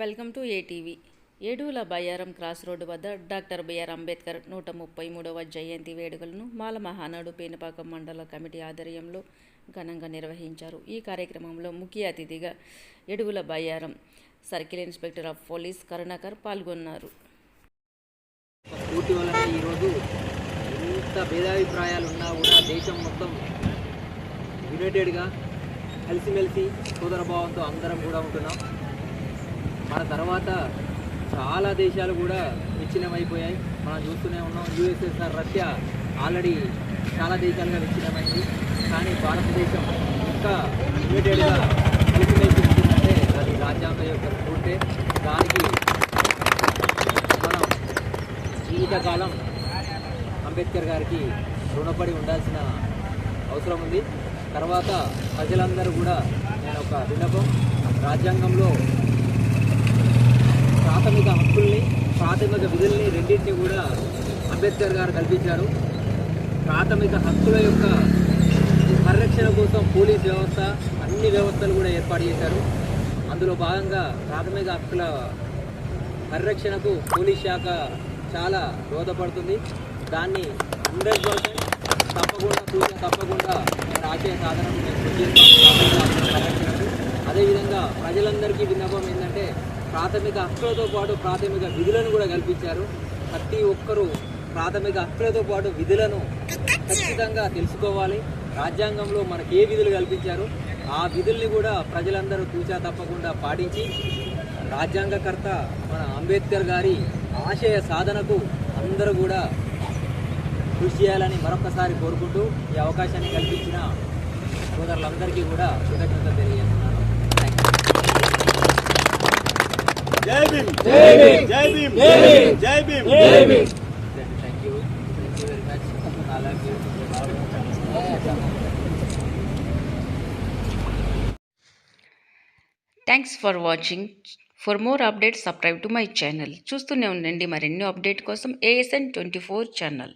Welcome to ATV. Edula Bayyaram cross road వద్ద doctor BR Ambedkar నూట ముప్పై మూడవ జయంతి వేడుకలను మాల మహానాడు పేనుపాకం మండల కమిటీ ఆధ్వర్యంలో ఘనంగా నిర్వహించారు. ఈ కార్యక్రమంలో ముఖ్య అతిథిగా Edugula Bayyaram circle inspector of police Karunakar పాల్గొన్నారు. స్ఫూర్తి వలన ఈరోజు ఎంత భేదాభిప్రాయాలు ఉన్నా కూడా దేశం మొత్తం యునైటెడ్గా కలిసిమెలిసి సోదరభావంతో అందరం కూడా ఉంటున్నాం. మన తర్వాత చాలా దేశాలు కూడా విచ్ఛిన్నమైపోయాయి. మనం చూస్తూనే ఉన్నాం యుఎస్ఎస్ఆర్ రష్యా ఆల్రెడీ చాలా దేశాలుగా విచ్ఛిన్నమైంది. కానీ భారతదేశం ఇంకా యునైటెడ్గా కలిసిమెలిసి ఉంటుందంటే అది రాజ్యాంగ యొక్క స్ఫూర్తే దానికి మనం జీవితకాలం అంబేద్కర్ గారికి రుణపడి ఉండాల్సిన అవసరం ఉంది. తర్వాత ప్రజలందరూ కూడా నేను ఒక విన్నపం. రాజ్యాంగంలో ప్రాథమిక హక్కుల్ని ప్రాథమిక విధుల్ని రెండింటిని కూడా అంబేద్కర్ గారు కల్పించారు. ప్రాథమిక హక్కుల యొక్క పరిరక్షణ కోసం పోలీస్ వ్యవస్థ అన్ని వ్యవస్థలు కూడా ఏర్పాటు చేశారు. అందులో భాగంగా ప్రాథమిక హక్కుల పరిరక్షణకు పోలీస్ శాఖ చాలా దోహదపడుతుంది. దాన్ని హండ్రెడ్ పర్సెంట్ తప్పకుండా చూసి తప్పకుండా నేను ఆశయ సాధన అదేవిధంగా ప్రజలందరికీ విన్నపం ఏంటంటే ప్రాథమిక హక్కులతో పాటు ప్రాథమిక విధులను కూడా కల్పించారు. ప్రతి ఒక్కరూ ప్రాథమిక హక్కులతో పాటు విధులను ఖచ్చితంగా తెలుసుకోవాలి. రాజ్యాంగంలో మనకు ఏ విధులు కల్పించారు ఆ విధుల్ని కూడా ప్రజలందరూ తూచా తప్పకుండా పాటించి రాజ్యాంగకర్త మన అంబేద్కర్ గారి ఆశయ సాధనకు అందరూ కూడా కృషి చేయాలని మరొకసారి కోరుకుంటూ ఈ అవకాశాన్ని కల్పించిన సోదరులందరికీ కూడా కృతజ్ఞత తెలియజేస్తున్నాను. జై భీమ్. జై భీమ్. జై భీమ్. జై భీమ్. జై Bhim. Thank you thank you very much అలాగే thanks for watching for more updates subscribe to my channel చూస్తూనే ఉండండి మరెన్నో అప్డేట్ కోసం ఏఎస్ఎన్ ట్వంటీ ఫోర్ ఛానల్